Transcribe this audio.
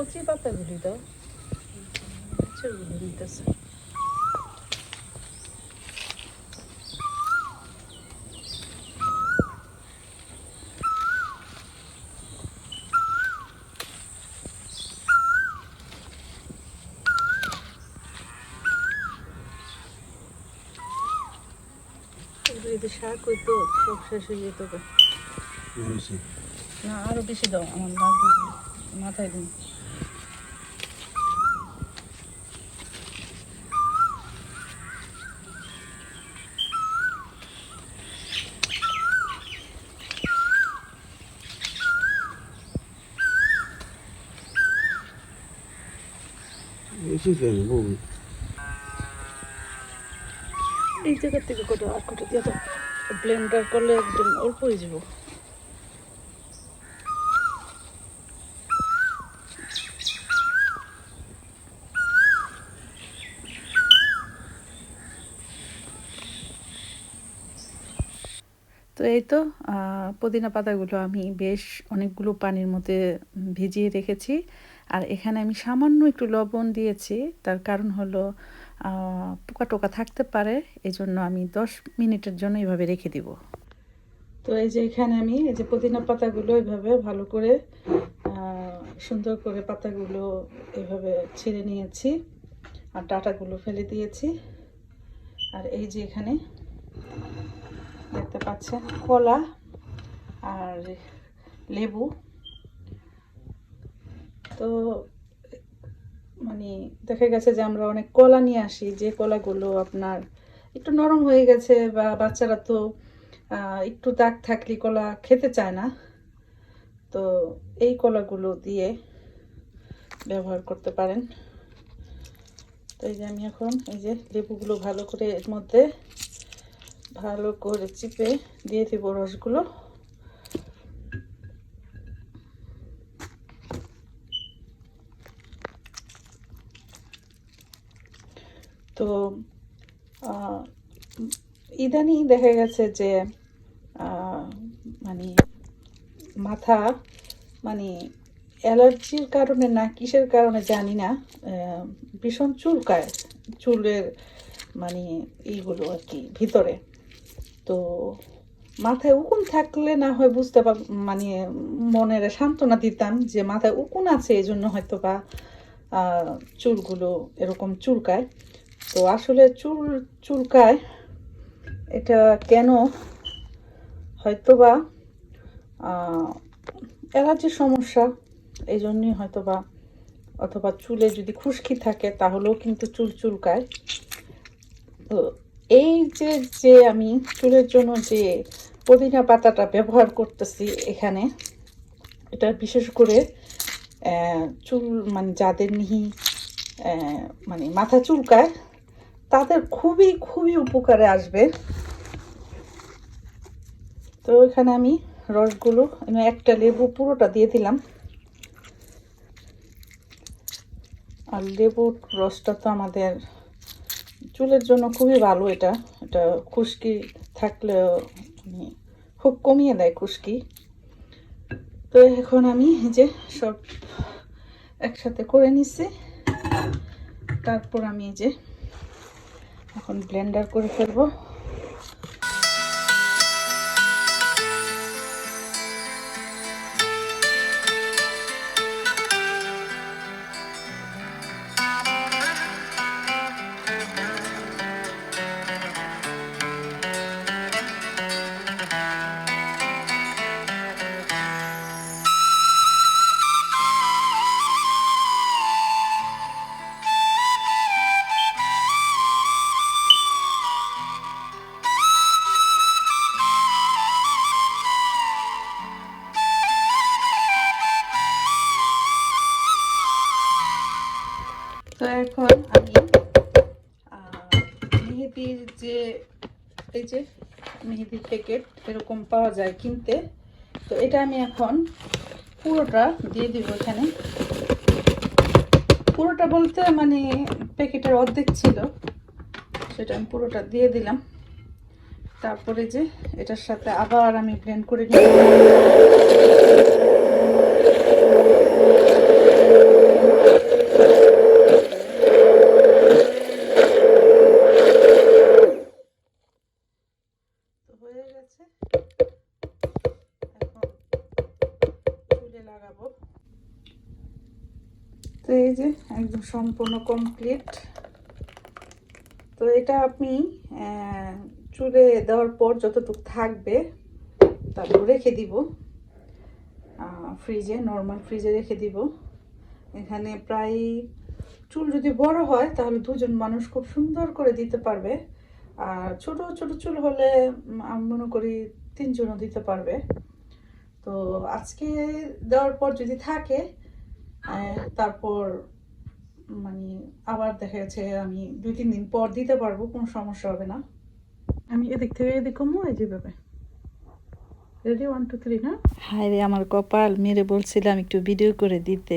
তুলসী পাতাগুলি দাও। গাছেরগুলো নিতেছে শাক হইতো সব শেষ হয়ে যেত না আরও বেশি দাও আমার লাগবে মাথায় দিন বেশি কেন বউ এই জায়গা থেকে কটা আর কটা দিয়ে দাও ব্লেন্ডার করলে একদম অল্প হয়ে যাব। তো এই তো পুদিনা পাতাগুলো আমি বেশ অনেকগুলো পানির মধ্যে ভিজিয়ে রেখেছি। আর এখানে আমি সামান্য একটু লবণ দিয়েছি, তার কারণ হলো পোকা টোকা থাকতে পারে এই জন্য আমি দশ মিনিটের জন্য এইভাবে রেখে দিব। তো এই যে এখানে আমি, এই যে পুদিনা পাতাগুলো এইভাবে ভালো করে সুন্দর করে পাতাগুলো এভাবে ছিঁড়ে নিয়েছি, আর ডাটাগুলো ফেলে দিয়েছি। আর এই যে এখানে দেখতে পাচ্ছেন, কলা আর লেবু। তো মানে দেখা গেছে যে আমরা অনেক কলা নিয়ে আসি, যে কলাগুলো আপনার একটু নরম হয়ে গেছে বা বাচ্চারা তো একটু দাগ থাকলে কলা খেতে চায় না। তো এই কলাগুলো দিয়ে ব্যবহার করতে পারেন। তো এই যে আমি এখন এই যে লেবুগুলো ভালো করে এর মধ্যে ভালো করে চিপে দিয়ে দিব রসগুলো। তো ইদানিং দেখা গেছে যে মানে মাথা মানে অ্যালার্জির কারণে না কিসের কারণে জানি না ভীষণ চুলকায়, চুলের মানে এইগুলো আর কি, ভিতরে। তো মাথায় উকুন থাকলে না হয় বুঝতে পার মানে মনের সান্ত্বনা দিতাম যে মাথায় উকুন আছে এই জন্য হয়তো বা চুলগুলো এরকম চুলকায়। তো আসলে চুল, চুলকায়, এটা কেন হয়তো বা অ্যালার্জির সমস্যা এই জন্যই হয়তো বা, অথবা চুলে যদি খুশকি থাকে তাহলেও কিন্তু চুল চুলকায়। তো এই যে যে আমি চুলের জন্য যে পুদিনা পাতাটা ব্যবহার করতেছি এখানে, এটা বিশেষ করে চুল মানে যাদের নিহি মানে মাথা চুলকায়, তাদের খুবই খুবই উপকারে আসবে। তো এখানে আমি রসগুলো একটা লেবু পুরোটা দিয়ে দিলাম। আর লেবুর রসটা তো আমাদের চুলের জন্য খুবই ভালো এটা। এটা খুশকি থাকলেও মানে খুব কমিয়ে দেয় খুশকি। তো এখন আমি যে সব একসাথে করে নিছি। তারপর আমি যে এখন ব্লেন্ডার করে ফেলব। মেহেদির যে, এই যে মেহেদির প্যাকেট এরকম পাওয়া যায় কিনতে, তো এটা আমি এখন পুরোটা দিয়ে দিব এখানে। পুরোটা বলতে মানে প্যাকেটের অর্ধেক ছিল, সেটা আমি পুরোটা দিয়ে দিলাম। তারপরে যে এটার সাথে আবার আমি ব্লেন্ড করে নিব। একদম সম্পূর্ণ কমপ্লিট তো এটা আপনি চুলে দেওয়ার পর যতটুকু থাকবে, তারপর রেখে দিব। ফ্রিজে নর্মাল ফ্রিজে রেখে দিব। এখানে প্রায় চুল যদি বড় হয়, তাহলে দুজন মানুষ খুব সুন্দর করে দিতে পারবে। আর ছোট ছোট চুল হলে আমি মনে করি তিনজনও দিতে পারবে। তো আজকে দেওয়ার পর যদি থাকে তারপর মানে আবার দেখা যাচ্ছে আমি দুই, তিন দিন পর দিতে পারব, কোনো সমস্যা হবে না। আমি এদিক থেকে এদিক কমবো এই যেভাবে রেডি ওয়ান টু থ্রি না হায়? রে, আমার কপাল, মেরে বলছিলাম একটু ভিডিও করে দিতে।